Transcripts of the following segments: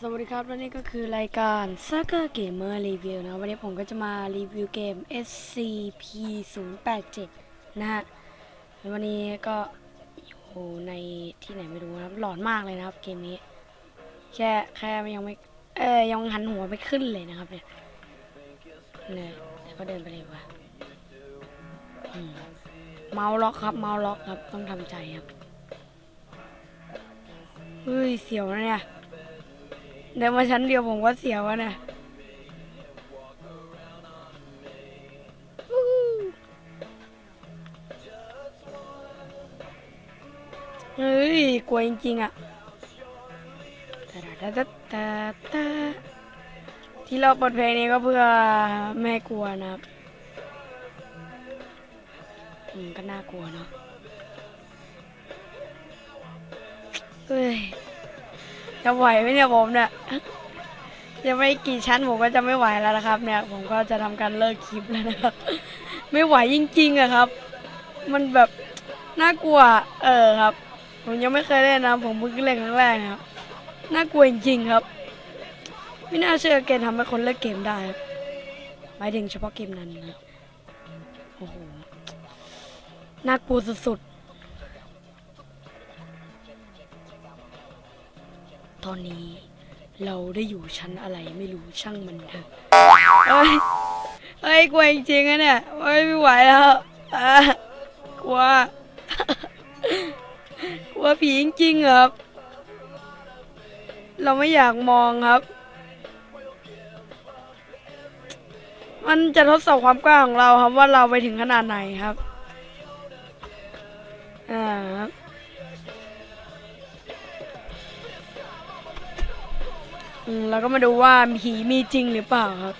สวัสดีครับและนี่ก็คือรายการ Saga Gamer Review นะวันนี้ผมก็จะมารีวิวเกม SCP 0 8 7นะฮะแล้ววันนี้ก็อยู่ในที่ไหนไม่รู้นะครับหลอนมากเลยนะครับเกมนี้ แค่แค่ยังไม่เอ้ยยังหันหัวไม่ขึ้นเลยนะครับเนี่ยเนี่ยแล้วก็เดินไปเลยว่ะอืมเมาส์ล็อกครับ เมาส์ล็อกครับต้องทำใจครับ เฮ้ย เสียวนะเนี่ยเดินมาชั้นเดียวผมก็เสียวอะเนี่ยเฮ้ย กลัวจริงๆอะตาตาตาตาที่เราเปิดเพลงนี้ก็เพื่อไม่กลัวนะครับก็น่ากลัวเนาะ ฮ้ยจะไหวไหมเนี่ยผมเนี่ยยังไม่กี่ชั้นผมก็จะไม่ไหวแล้วนะครับ เนี่ย ผมก็จะทำการเลิกคลิปแล้วนะครับ ไม่ไหวจริงๆอะครับ มันแบบน่ากลัว เออครับ ผมยังไม่เคยเล่นนะผมเพิ่งเล่นครั้งแรกนะครับน่ากลัวจริงๆครับ ไม่น่าเชื่อเกมทำให้คนเลิกเกมได้หมายถึงเฉพาะเกมนั้นนะโอ้โหน่ากลัวสุดๆ ตอนนี้เราได้อยู่ชั้นอะไรไม่รู้ช่างมันเถอะเฮ้ยเฮ้ยกลัวจริงๆอะเนี่ยเฮ้ยไม่ไหวแล้วอะกลัวกลัวผีจริงๆครับ เราไม่อยากมองครับ มันจะทดสอบความกล้าของเราครับว่าเราไปถึงขนาดไหนครับ อ่าครับ เราก็มาดูว่าผีมีจริงหรือเปล่าครับ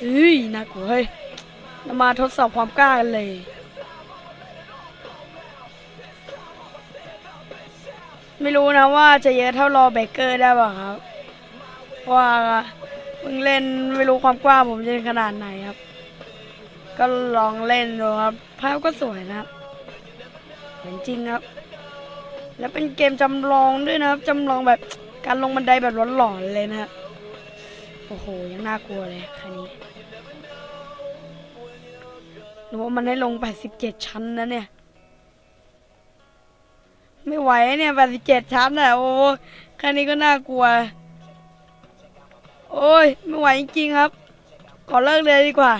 เฮ้ยน่ากลัวเฮ้ยเรามาทดสอบความกล้ากันเลย ไม่รู้นะว่าจะเยอะเท่ารอเบเกอร์ได้ป่ะครับเพราะว่าเพิ่งเล่นไม่รู้ความกว้างผมจะเป็นขนาดไหนครับ ก็ลองเล่นดูครับ ภาพก็สวยนะครับเหมือนจริงครับ แล้วเป็นเกมจำลองด้วยนะครับจำลองแบบ การลงบันไดแบบหลอนๆเลยนะครับโอ้โห ยังน่ากลัวเลยคันนี้หนูว่ามันได้ลง 87 ชั้นนะเนี่ย ไม่ไหวเนี่ย 87 ชั้นอะ โอ้คันนี้ก็น่ากลัว โอ้ย ไม่ไหวจริงๆครับ ขอเลิกเลยดีกว่า